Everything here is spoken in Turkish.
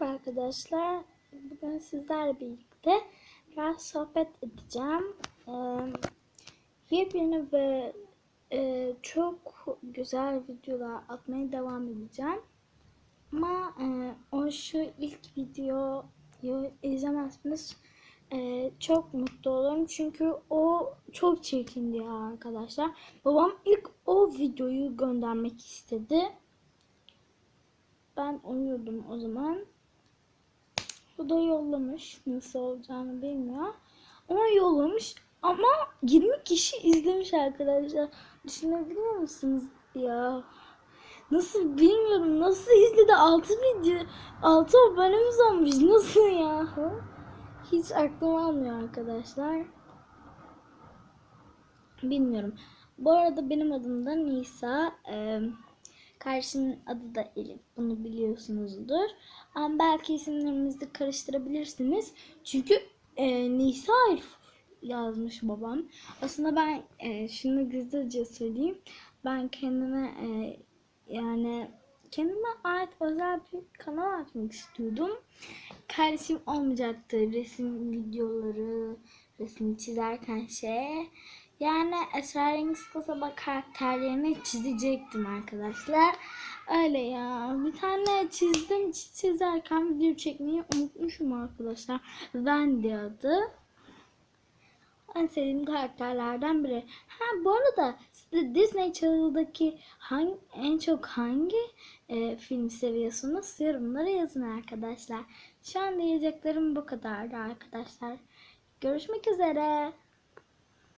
Merhaba arkadaşlar. Bugün sizlerle birlikte biraz sohbet edeceğim. Ee, yepyeni ve e, çok güzel videolar atmaya devam edeceğim. Ama e, o şu ilk videoyu izlemezseniz e, çok mutlu olurum. Çünkü o çok çirkindi ya arkadaşlar. Babam ilk o videoyu göndermek istedi. Ben uyuyordum o zaman. Bu da yollamış. Nasıl olacağını bilmiyor. Ama yollamış. Ama 20 kişi izlemiş arkadaşlar. Düşünebiliyor musunuz ya? Nasıl bilmiyorum. Nasıl izledi? 6 video. 6 abonemiz olmuş. Nasıl ya? Hiç aklım almıyor arkadaşlar. Bilmiyorum. Bu arada benim adım da Nisa. Ee, Kardeşimin adı da Elif. Bunu biliyorsunuzdur. Ama belki isimlerimizi karıştırabilirsiniz. Çünkü e, Nisa Elif yazmış babam. Aslında ben e, şunu gizlice söyleyeyim. Ben kendime e, yani kendime ait özel bir kanal açmak istiyordum. Kardeşim olmayacaktı. Resim videoları, resim çizerken şey. Yani esrarengiz kasaba karakterlerini çizecektim arkadaşlar. Öyle ya. Bir tane çizdim çizerken video çekmeyi unutmuşum arkadaşlar. Wendy adı. En sevdiğim karakterlerden biri. Ha bu arada size Disney Channel'daki hangi, en çok hangi e, film seviyorsunuz? Yorumlara yazın arkadaşlar. Şu an diyeceklerim bu kadardı arkadaşlar. Görüşmek üzere.